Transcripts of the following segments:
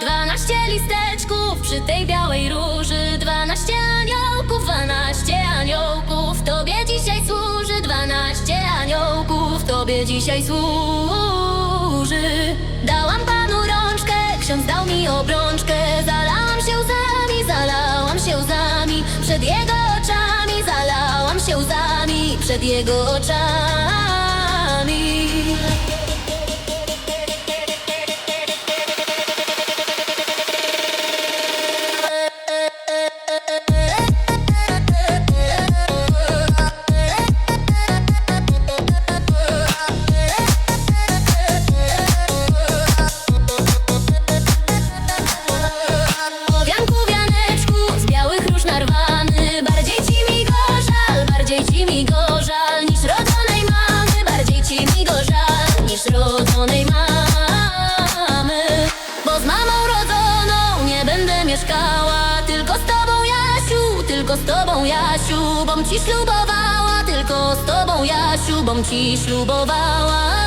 Dwanaście listeczków przy tej białej róży. Dwanaście aniołków, dwanaście aniołków. Tobie dzisiaj służy. Dwanaście aniołków Tobie dzisiaj służy. Dałam panu rączkę, ksiądz dał mi obrączkę. Zalałam się łzami, zalałam się łzami. Przed jego oczami zalałam się łzami. Przed jego oczami mieszkała. Tylko z tobą Jasiu, tylko z tobą Jasiu Bom ci ślubowała, tylko z tobą Jasiu Bom ci ślubowała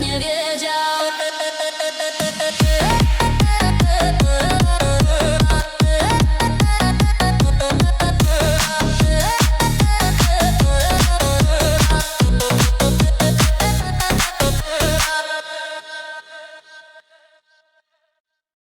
nie wiedział,